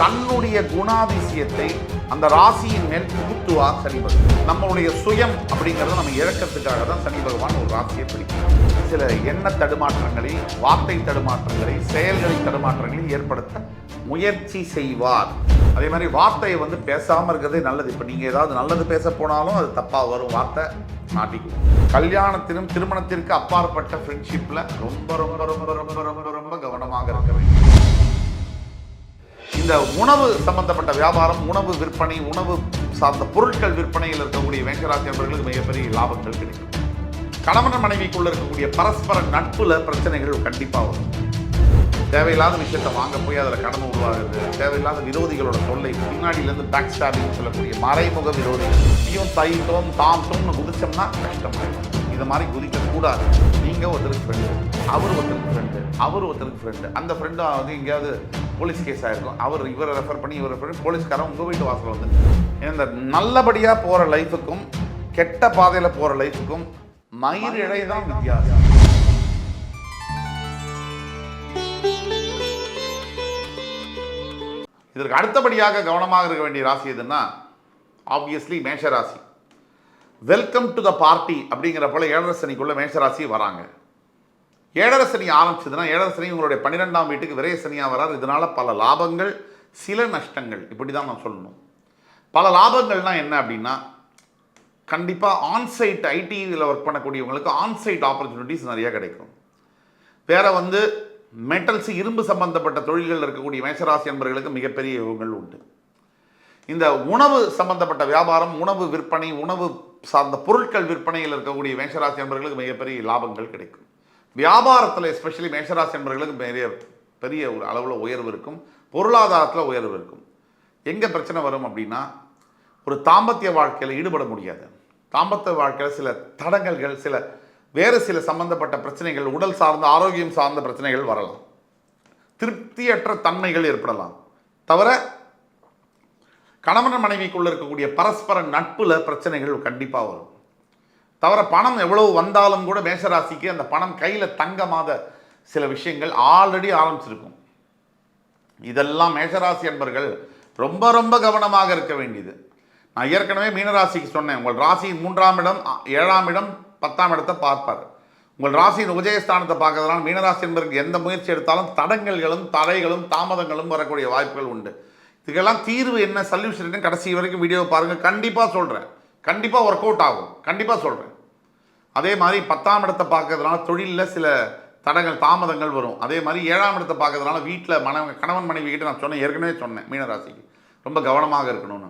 தன்னுடைய குணாதிசயத்தை அந்த ராசியின் மேல் புகுத்துவா சனி பகவான்? நம்மளுடைய சுயம் அப்படிங்கிறத நம்ம இழக்கிறதுக்காக தான் சனி பகவான் ஒரு ராசியை பிடிக்கும் சில எண்ண தடுமாற்றங்களை வார்த்தை தடுமாற்றங்களை செயல்களை தடுமாற்றங்களை ஏற்படுத்த முயற்சி செய்வார். அதே மாதிரி வார்த்தையை வந்து பேசாமல் இருக்கிறதே நல்லது. இப்போ நீங்கள் ஏதாவது நல்லது பேச போனாலும் அது தப்பாக வரும். வார்த்தை மாட்டிக்கும் கல்யாணத்திலும் திருமணத்திற்கு அப்பாற்பட்ட ஃப்ரெண்ட்ஷிப்பில் ரொம்ப ரொம்ப ரொம்ப ரொம்ப ரொம்ப ரொம்ப கவனமாக இருக்க வேண்டும். இந்த உணவு சம்பந்தப்பட்ட வியாபாரம் உணவு விற்பனை உணவு சார்ந்த பொருட்கள் விற்பனையில் இருக்கக்கூடிய வெங்கராஜ் அவர்களுக்கு மிகப்பெரிய லாபங்கள் கிடைக்கும். கணவன் மனைவிக்குள்ள இருக்கக்கூடிய பரஸ்பர நட்புல பிரச்சனைகள் கண்டிப்பாக வரும். தேவையில்லாத விஷயத்தை வாங்க போய் அதில் கடமை உருவாகுது. தேவையில்லாத விரோதிகளோட தொல்லை. பின்னாடியிலேருந்து பேக் ஸ்டாபிங் சொல்லக்கூடிய மறைமுக விரோதிகள். தையும் தைத்தோம் தாம் தோம்னு குதிச்சோம்னா கஷ்டமாயிடும். இது மாதிரி குதிக்கக்கூடாது நீங்கள் ஒருத்தருக்கு ஃப்ரெண்டு அவர் ஒருத்தருக்கு ஃப்ரெண்டு அவர் ஒருத்தருக்கு ஃப்ரெண்டு அந்த ஃப்ரெண்டும் வந்து எங்கேயாவது போலீஸ் கேஸ் ஆயிருக்கும். அவர் இவரை ரெஃபர் பண்ணி இவரை ஃப்ரெண்ட் போலீஸ்காரன் உங்கள் வீட்டு வாசல் வந்து இந்த நல்லபடியாக போகிற லைஃபுக்கும் கெட்ட பாதையில் போகிற லைஃபுக்கும் மயிர் இழை தான் வித்தியாசம். இதற்கு அடுத்தபடியாக கவனமாக இருக்க வேண்டிய ராசி எதுன்னா ஆப்வியஸ்லி மேஷ ராசி வெல்கம் டு த பார்ட்டி அப்படிங்கிற போல ஏழரசனிக்குள்ள மேஷராசி வராங்க. ஏழரசனி ஆரம்பிச்சதுன்னா ஏழரசனி உங்களுடைய பன்னிரெண்டாம் வீட்டுக்கு விரைய சனியாக வரார். இதனால் பல லாபங்கள் சில நஷ்டங்கள். இப்படி தான் நான் சொல்லணும். பல லாபங்கள்னால் என்ன அப்படின்னா கண்டிப்பாக ஆன்சைட் ஐடியில் ஒர்க் பண்ணக்கூடியவங்களுக்கு ஆன்சைட் ஆப்பர்ச்சுனிட்டிஸ் நிறையா கிடைக்கும். வேற வந்து மெட்டல்ஸ் இரும்பு சம்பந்தப்பட்ட தொழில்கள் இருக்கக்கூடிய மேசராசி என்பவர்களுக்கு மிகப்பெரிய யோகங்கள் உண்டு. இந்த உணவு சம்பந்தப்பட்ட வியாபாரம் உணவு விற்பனை உணவு சார்ந்த பொருட்கள் விற்பனையில் இருக்கக்கூடிய மேஷராசி நண்பர்களுக்கு மிகப்பெரிய லாபங்கள் கிடைக்கும். வியாபாரத்தில் எஸ்பெஷலி மேஷராசி நண்பர்களுக்கு பெரிய பெரிய ஒரு அளவில் உயர்வு இருக்கும். பொருளாதாரத்தில் உயர்வு இருக்கும். எங்கே பிரச்சனை வரும் அப்படின்னா ஒரு தாம்பத்திய வாழ்க்கையில் ஈடுபட முடியாது. தாம்பத்திய வாழ்க்கையில் சில தடங்கல்கள் சில வேறு சில சம்பந்தப்பட்ட பிரச்சனைகள் உடல் சார்ந்த ஆரோக்கியம் சார்ந்த பிரச்சனைகள் வரலாம். திருப்தியற்ற தன்மைகள் ஏற்படலாம். தவிர கணவன் மனைவிக்குள்ள இருக்கக்கூடிய பரஸ்பர நட்பில் பிரச்சனைகள் கண்டிப்பாக வரும். தவிர பணம் எவ்வளவு வந்தாலும் கூட மேஷராசிக்கு அந்த பணம் கையில் தங்கமாத சில விஷயங்கள் ஆல்ரெடி ஆரம்பிச்சிருக்கும். இதெல்லாம் மேஷராசி என்பர்கள் ரொம்ப ரொம்ப கவனமாக இருக்க வேண்டியது. நான் ஏற்கனவே மீனராசிக்கு சொன்னேன் உங்கள் ராசியின் மூன்றாம் இடம் ஏழாம் இடம் பத்தாம் இடத்தை பார்ப்பார். உங்கள் ராசியின் உதயஸ்தானத்தை பார்க்கறதுனால மீனராசி என்பதற்கு எந்த முயற்சி எடுத்தாலும் தடங்கல்களும் தடைகளும் தாமதங்களும் வரக்கூடிய வாய்ப்புகள் உண்டு. இதுக்கெல்லாம் தீர்வு என்ன? சல்யூஷன் என்ன? கடைசி வரைக்கும் வீடியோ பாருங்கள் கண்டிப்பாக சொல்கிறேன் கண்டிப்பாக ஒர்க் அவுட் ஆகும். கண்டிப்பாக சொல்கிறேன் அதே மாதிரி பத்தாம் இடத்தை பார்க்கறதுனால தொழிலில் சில தடங்கள் தாமதங்கள் வரும். அதே மாதிரி ஏழாம் இடத்தை பார்க்கறதுனால வீட்டில் மன கணவன் மனைவி கிட்ட நான் சொன்னேன் ஏற்கனவே சொன்னேன் மீனராசிக்கு ரொம்ப கவனமாக இருக்கணும்னு.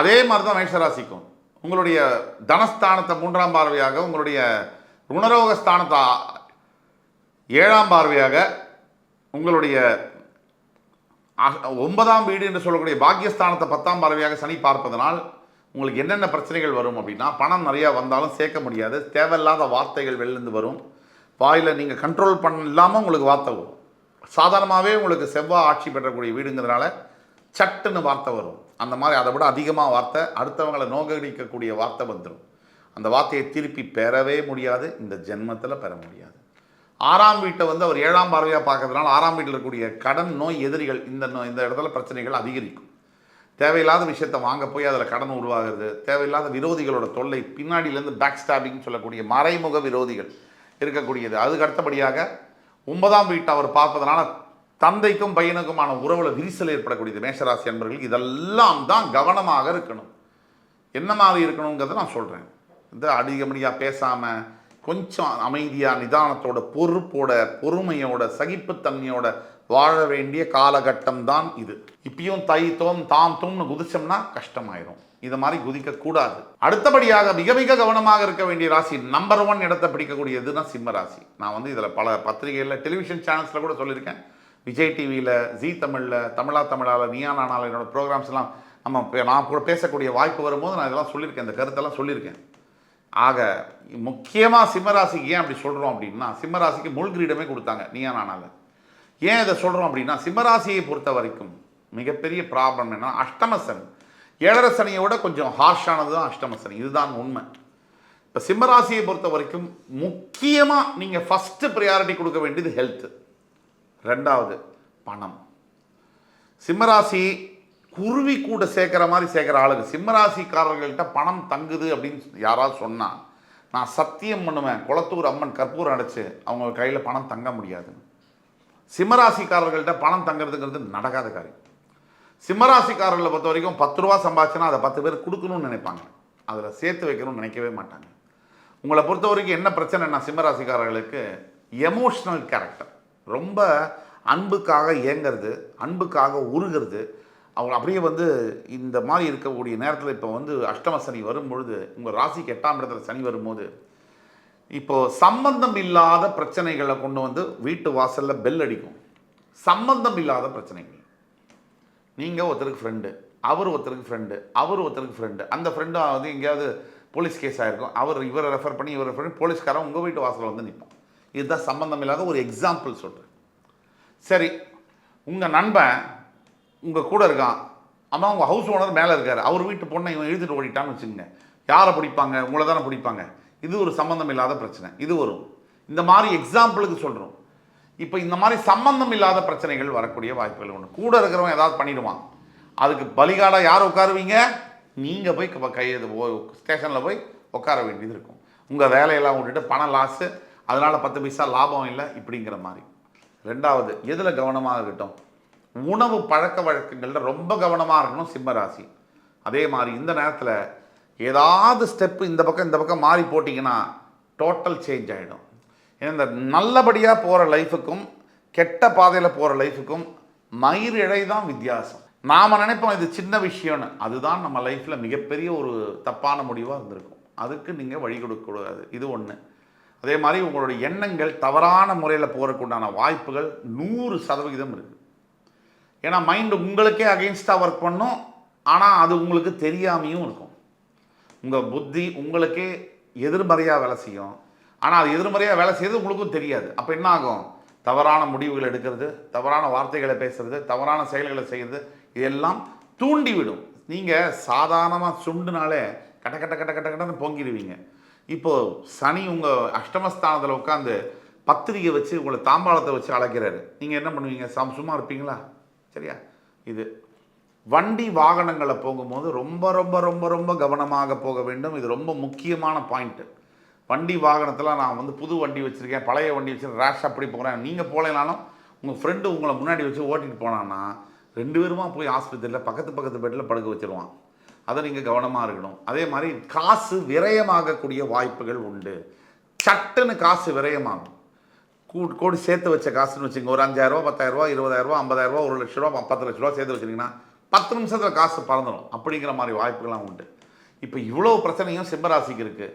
அதே மாதிரி தான் மேஷராசிக்கும் உங்களுடைய தனஸ்தானத்தை மூன்றாம் பார்வையாக உங்களுடைய ருணரோக ஸ்தானத்தை ஏழாம் பார்வையாக உங்களுடைய ஒன்பதாம் வீடு என்று சொல்லக்கூடிய பாக்கியஸ்தானத்தை பத்தாம் பறவையாக சனி பார்ப்பதனால் உங்களுக்கு என்னென்ன பிரச்சனைகள் வரும் அப்படின்னா பணம் நிறையா வந்தாலும் சேர்க்க முடியாது. தேவையில்லாத வார்த்தைகள் வெளிலேருந்து வரும். வாயில் நீங்கள் கண்ட்ரோல் பண்ண இல்லாமல் உங்களுக்கு வார்த்தை வரும். சாதாரணமாகவே உங்களுக்கு செவ்வாய் ஆட்சி பெறக்கூடிய வீடுங்கிறதுனால சட்டுன்னு வார்த்தை வரும். அந்த மாதிரி அதை விட அதிகமாக வார்த்தை அடுத்தவங்களை நோக்கடிக்கக்கூடிய வார்த்தை வந்துடும் அந்த வார்த்தையை திருப்பி பெறவே முடியாது. இந்த ஜென்மத்தில் பெற முடியாது. ஆறாம் வீட்டை வந்து அவர் ஏழாம் பார்வையாக பார்க்கறதுனால ஆறாம் வீட்டில் இருக்கக்கூடிய கடன் நோய் எதிரிகள் இந்த நோய் இந்த இடத்துல பிரச்சனைகள் அதிகரிக்கும். தேவையில்லாத விஷயத்தை வாங்க போய் அதில் கடன் உருவாகிறது தேவையில்லாத விரோதிகளோட தொல்லை பின்னாடியிலேருந்து பேக் ஸ்டாபிங் சொல்லக்கூடிய மறைமுக விரோதிகள் இருக்கக்கூடியது. அதுக்கு அடுத்தபடியாக ஒன்பதாம் வீட்டை அவர் பார்ப்பதனால தந்தைக்கும் பையனுக்குமான உறவில் விரிசல் ஏற்படக்கூடியது. மேஷராசி அன்பர்களுக்கு இதெல்லாம் தான் கவனமாக இருக்கணும். என்ன மாதிரி இருக்கணுங்கிறத நான் சொல்கிறேன் இந்த அதிகமடியாக பேசாமல் கொஞ்சம் அமைதியாக நிதானத்தோட பொறுப்போட பொறுமையோட சகிப்புத்தன்மையோட வாழ வேண்டிய காலகட்டம் தான் இது. இப்பயும் தை தோம் தாம் தோம்னு குதிச்சோம்னா கஷ்டமாயிரும். இது மாதிரி குதிக்கக்கூடாது அடுத்தபடியாக மிக மிக கவனமாக இருக்க வேண்டிய ராசி நம்பர் ஒன் இடத்தை பிடிக்கக்கூடியதுன்னா சிம்ம ராசி. நான் வந்து இதில் பல பத்திரிகைகளில் டெலிவிஷன் சேனல்ஸில் கூட சொல்லியிருக்கேன். விஜய் டிவியில் ஜீ தமிழில் தமிழா தமிழால் நீயா நானால என்னோட ப்ரோக்ராம்ஸ் எல்லாம் நம்ம நான் கூட பேசக்கூடிய வாய்ப்பு வரும்போது நான் இதெல்லாம் சொல்லியிருக்கேன். இந்த கருத்தெல்லாம் சொல்லியிருக்கேன். ஆக முக்கியமாக சிம்மராசிக்கு ஏன் அப்படி சொல்கிறோம் அப்படின்னா சிம்மராசிக்கு முள்கிரீடமே கொடுத்தாங்க. நீயா நானால? ஏன் இதை சொல்கிறோம் அப்படின்னா சிம்மராசியை பொறுத்த வரைக்கும் மிகப்பெரிய ப்ராப்ளம் என்னன்னா அஷ்டமசன் ஏழரை விட கொஞ்சம் ஹார்ஷானது தான் அஷ்டமசனி இதுதான் உண்மை. இப்போ சிம்மராசியை பொறுத்த வரைக்கும் முக்கியமாக நீங்கள் ஃபஸ்ட்டு ப்ரையாரிட்டி கொடுக்க வேண்டியது ஹெல்த்து ரெண்டாவது பணம். சிம்மராசி குருவி கூட சேர்க்குற மாதிரி சேர்க்குற ஆளுங்க. சிம்மராசிக்காரர்கள்ட்ட பணம் தங்குது அப்படின்னு யாராவது சொன்னால் நான் சத்தியம் பண்ணுவேன். குளத்தூர் அம்மன் கற்பூரம் அடைச்சு அவங்க கையில் பணம் தங்க முடியாது. சிம்மராசிக்காரர்கள்ட்ட பணம் தங்குறதுங்கிறது நடக்காத காரியம். சிம்மராசிக்காரர்களை பொறுத்த வரைக்கும் பத்து ரூபா சம்பாதிச்சுன்னா அதை பத்து பேர் கொடுக்கணும்னு நினைப்பாங்க. அதில் சேர்த்து வைக்கணும்னு நினைக்கவே மாட்டாங்க. உங்களை பொறுத்த வரைக்கும் என்ன பிரச்சனைனா சிம்மராசிக்காரர்களுக்கு எமோஷ்னல் கேரக்டர் ரொம்ப அன்புக்காக ஏங்கிறது அன்புக்காக உருகிறது அவங்க அப்படியே வந்து இந்த மாதிரி இருக்கக்கூடிய நேரத்தில் இப்போ வந்து அஷ்டம சனி வரும்பொழுது உங்கள் ராசிக்கு எட்டாம் இடத்துல சனி வரும்போது இப்போது சம்பந்தம் இல்லாத பிரச்சனைகளை கொண்டு வந்து வீட்டு வாசலில் பெல் அடிக்கும். சம்பந்தம் இல்லாத பிரச்சனைகள். நீங்கள் ஒருத்தருக்கு ஃப்ரெண்டு அவர் ஒருத்தருக்கு ஃப்ரெண்டு அவர் ஒருத்தருக்கு ஃப்ரெண்டு அந்த ஃப்ரெண்டும் வந்து எங்கேயாவது போலீஸ் கேஸ் ஆகிருக்கும் அவர் இவரை ரெஃபர் பண்ணி இவரை ஃப்ரெண்ட் போலீஸ்காரன் உங்கள் வீட்டு வாசலில் வந்து நிற்பான் இதுதான் சம்மந்தம் இல்லாத ஒரு எக்ஸாம்பிள் சொல்கிறேன் சரி உங்கள் நண்பன் உங்கள் கூட இருக்கான். அம்மா உங்கள் ஹவுஸ் ஓனர் மேலே இருக்கார். அவர் வீட்டு பொண்ணை இவன் இழுத்துட்டு ஓடிட்டான்னு வச்சுக்கோங்க. யாரை பிடிப்பாங்க? உங்களை தானே பிடிப்பாங்க. இது ஒரு சம்மந்தம் இல்லாத பிரச்சனை. இது வரும் இந்த மாதிரி எக்ஸாம்பிளுக்கு சொல்கிறோம் இப்போ இந்த மாதிரி சம்மந்தம் இல்லாத பிரச்சனைகள் வரக்கூடிய வாய்ப்புகள் ஒன்று கூட இருக்கிறவன் ஏதாவது பண்ணிடுவான். அதுக்கு பலிகாடாக யார் உட்காருவீங்க? நீங்கள் போய் க- போய் ஸ்டேஷனில் போய் உட்கார வேண்டியது இருக்கும். உங்கள் வேலையெல்லாம் விட்டுட்டு பணம் லாஸு அதனால் பத்து பைசா லாபம் இல்லை இப்படிங்கிற மாதிரி. ரெண்டாவது எதில் கவனமாக இருக்கட்டும்? உணவு பழக்க வழக்கங்களில் ரொம்ப கவனமாக இருக்கணும் சிம்மராசி அதே மாதிரி இந்த நேரத்தில் ஏதாவது ஸ்டெப்பு இந்த பக்கம் இந்த பக்கம் மாறி போட்டிங்கன்னா டோட்டல் சேஞ்ச் ஆகிடும் ஏன்னா இந்த நல்லபடியாக போகிற லைஃபுக்கும் கெட்ட பாதையில் போகிற லைஃபுக்கும் மயிர் இழை தான் வித்தியாசம். நாம் நினைப்போம் இது சின்ன விஷயம்னு. அதுதான் நம்ம லைஃப்பில் மிகப்பெரிய ஒரு தப்பான முடிவாக இருந்திருக்கும். அதுக்கு நீங்கள் வழி கொடுக்கக்கூடாது இது ஒன்று அதே மாதிரி உங்களுடைய எண்ணங்கள் தவறான முறையில் போகிறதுக்குண்டான வாய்ப்புகள் நூறு சதவிகிதம் இருக்குது ஏன்னா மைண்டு உங்களுக்கே அகெயின்ஸ்டாக ஒர்க் பண்ணும். ஆனால் அது உங்களுக்கு தெரியாமையும் இருக்கும். உங்கள் புத்தி உங்களுக்கே எதிர்மறையாக வேலை செய்யும். ஆனால் அது எதிர்மறையாக வேலை செய்யறது உங்களுக்கும் தெரியாது. அப்போ என்ன ஆகும்? தவறான முடிவுகள் எடுக்கிறது தவறான வார்த்தைகளை பேசுறது தவறான செயல்களை செய்கிறது இதெல்லாம் தூண்டிவிடும். நீங்கள் சாதாரணமாக சுண்டுனாலே கட்ட கட்ட கட்ட கட்ட கட்டன்னு பொங்கிடுவீங்க. இப்போது சனி உங்கள் அஷ்டமஸ்தானத்தில் உட்காந்து பத்திரிகை வச்சு உங்களை தாம்பாளத்தை வச்சு அழைக்கிறாரு. நீங்கள் என்ன பண்ணுவீங்க? சம் சும்மா இருப்பீங்களா? சரியா? இது வண்டி வாகனங்களை போகும்போது ரொம்ப ரொம்ப ரொம்ப ரொம்ப கவனமாக போக வேண்டும். இது ரொம்ப முக்கியமான பாயிண்ட்டு வண்டி வாகனத்தில் நான் வந்து புது வண்டி வச்சுருக்கேன் பழைய வண்டி வச்சுருக்கேன் ரேஷ் அப்படி போகிறேன் நீங்கள் போகலனாலும் உங்கள் ஃப்ரெண்டு உங்களை முன்னாடி வச்சு ஓட்டிகிட்டு போனான்னா ரெண்டு பேருமா போய் ஆஸ்பத்திரியில் பக்கத்து பக்கத்து பெட்டில் படுக்க வச்சிருவான். அதை நீங்கள் கவனமாக இருக்கணும். அதே மாதிரி காசு விரயமாகக்கூடிய வாய்ப்புகள் உண்டு. சட்டுன்னு காசு விரயமாகும். கூட்டு கோடி சேர்த்து வச்ச காசுன்னு வச்சுங்க. ஒரு அஞ்சாயிரரூவா பத்தாயிரரூவா இருபதாயிரரூவா ஐம்பதாயிரரூவா ஒரு லட்ச ரூபா பத்து லட்ச ரூபா சேர்த்து வச்சுருங்கன்னா பத்து நிமிஷத்தில் காசு பறந்துடும் அப்படிங்கிற மாதிரி வாய்ப்புகள்லாம் உண்டு. இப்போ இவ்வளோ பிரச்சனையும் சிம்மராசிக்கு இருக்குது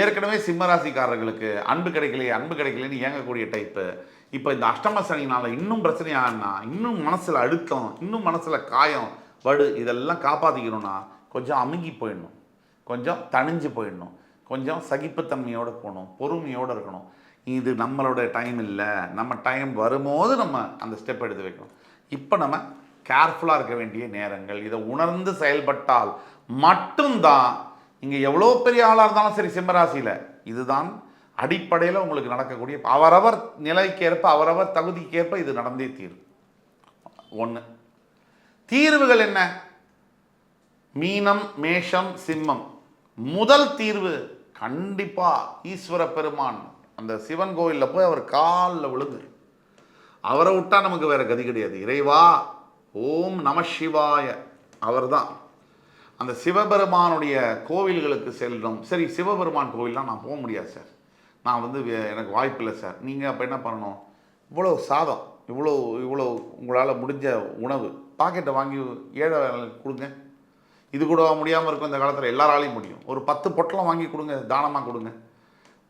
ஏற்கனவே சிம்மராசிக்காரர்களுக்கு அன்பு கிடைக்கலையே அன்பு கிடைக்கலன்னு இயங்கக்கூடிய டைப்பு இப்போ இந்த அஷ்டம சனினால் இன்னும் பிரச்சனையானா இன்னும் மனசில் அழுத்தம் இன்னும் மனசில் காயம் வடு இதெல்லாம் காப்பாற்றிக்கணும்னா கொஞ்சம் அமுங்கி போயிடணும். கொஞ்சம் தணிஞ்சு போயிடணும். கொஞ்சம் சகிப்புத்தன்மையோடு போகணும் பொறுமையோடு இருக்கணும். இது நம்மளோட டைம் இல்லை. நம்ம டைம் வரும்போது நம்ம அந்த ஸ்டெப் எடுத்து வைக்கணும். இப்போ நம்ம கேர்ஃபுல்லாக இருக்க வேண்டிய நேரங்கள் இதை உணர்ந்து செயல்பட்டால் மட்டும்தான் இங்கே எவ்வளோ பெரிய ஆளாக இருந்தாலும் சரி சிம்மராசியில். இதுதான் அடிப்படையில் உங்களுக்கு நடக்கக்கூடிய அவரவர் நிலைக்கேற்ப அவரவர் தகுதிக்கேற்ப இது நடந்தே தீரும். ஒன்று தீர்வுகள் என்ன? மீனம் மேஷம் சிம்மம். முதல் தீர்வு கண்டிப்பாக ஈஸ்வர பெருமான். அந்த சிவன் கோயிலில் போய் அவர் காலில் விழுந்து அவரை விட்டா நமக்கு வேறு கதி கிடையாது. இறைவா ஓம் நம சிவாய. அவர்தான். அந்த சிவபெருமானுடைய கோவில்களுக்கு செல்லும் சரி சிவபெருமான் கோவில்லாம் நான் போக முடியாது சார். நான் வந்து வே- எனக்கு வாய்ப்பில்லை சார். நீங்கள் அப்போ என்ன பண்ணணும்? இவ்வளோ சாதம் இவ்வளோ இவ்வளோ உங்களால் முடிஞ்ச உணவு பாக்கெட்டை வாங்கி ஏழை கொடுங்க. இது கூட முடியாமல் இருக்கும் இந்த காலத்தில்? எல்லாராலையும் முடியும். ஒரு பத்து பொட்டலம் வாங்கி கொடுங்க தானமாக கொடுங்க.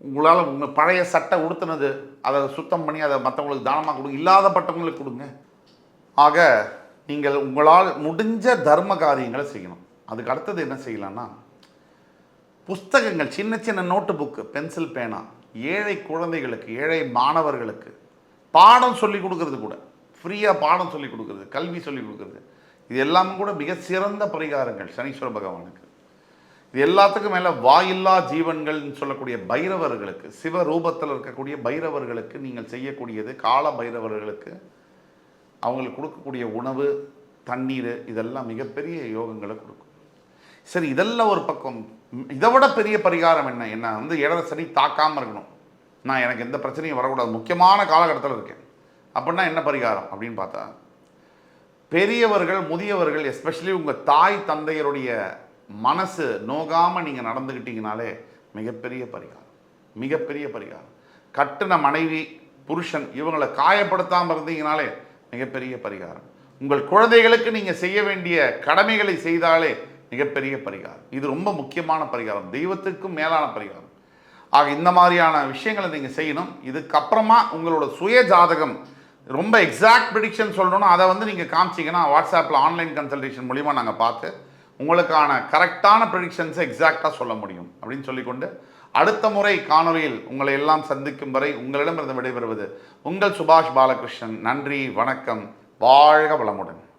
உங்களால் உங்கள் பழைய சட்டை உடுத்துனது அதை சுத்தம் பண்ணி அதை மற்றவங்களுக்கு தானமாக கொடுங்க இல்லாதப்பட்டவங்களுக்கு கொடுங்க. ஆக நீங்கள் உங்களால் முடிஞ்ச தர்ம காரியங்களை செய்யணும். அதுக்கு அடுத்தது என்ன செய்யலான்னா புஸ்தகங்கள் சின்ன சின்ன நோட்டு புக்கு பென்சில் பேனா ஏழை குழந்தைகளுக்கு ஏழை மாணவர்களுக்கு பாடம் சொல்லி கொடுக்கறது கூட ஃப்ரீயாக பாடம் சொல்லி கொடுக்குறது கல்வி சொல்லி கொடுக்குறது இது எல்லாம் கூட மிக சிறந்த பரிகாரங்கள் சனீஸ்வர பகவானுக்கு. இது எல்லாத்துக்கும் மேலே வாயில்லா ஜீவன்கள்னு சொல்லக்கூடிய பைரவர்களுக்கு சிவ ரூபத்தில் இருக்கக்கூடிய பைரவர்களுக்கு நீங்கள் செய்யக்கூடியது கால பைரவர்களுக்கு அவங்களுக்கு கொடுக்கக்கூடிய உணவு தண்ணீர் இதெல்லாம் மிகப்பெரிய யோகங்களை கொடுக்கும். சரி இதெல்லாம் ஒரு பக்கம். இதை விட பெரிய பரிகாரம் என்ன? என்ன? வந்து இடத்த சரி தாக்காமல் இருக்கணும். நான் எனக்கு எந்த பிரச்சனையும் வரக்கூடாது. முக்கியமான காலகட்டத்தில் இருக்கேன். அப்படின்னா என்ன பரிகாரம் அப்படின்னு பார்த்தா பெரியவர்கள் முதியவர்கள் எஸ்பெஷலி உங்கள் தாய் தந்தையருடைய மனசு நோகாமல் நீங்கள் நடந்துக்கிட்டீங்கனாலே மிகப்பெரிய பரிகாரம். மிகப்பெரிய பரிகாரம். கட்டுன மனைவி புருஷன் இவங்களை காயப்படுத்தாமல் இருந்தீங்கனாலே மிகப்பெரிய பரிகாரம். உங்கள் குழந்தைகளுக்கு நீங்கள் செய்ய வேண்டிய கடமைகளை செய்தாலே மிகப்பெரிய பரிகாரம். இது ரொம்ப முக்கியமான பரிகாரம். தெய்வத்துக்கும் மேலான பரிகாரம். ஆக இந்த மாதிரியான விஷயங்களை நீங்கள் செய்யணும். இதுக்கப்புறமா உங்களோட சுய ஜாதகம் ரொம்ப எக்ஸாக்ட் ப்ரிடிக்ஷன் சொல்லணும்னா அதை வந்து நீங்கள் காமிச்சிங்கன்னா வாட்ஸ்அப்பில் ஆன்லைன் கன்சல்டேஷன் மூலிமா நாங்கள் பார்த்து உங்களுக்கான கரெக்டான ப்ரெடிக்ஷன்ஸை எக்ஸாக்டாக சொல்ல முடியும் அப்படின்னு சொல்லிக்கொண்டு அடுத்த முறை காணொலியில் உங்களை எல்லாம் சந்திக்கும் வரை உங்களிடமிருந்து விடைபெறுவது உங்கள் சுபாஷ் பாலகிருஷ்ணன். நன்றி வணக்கம். வாழ்க வளமுடன்.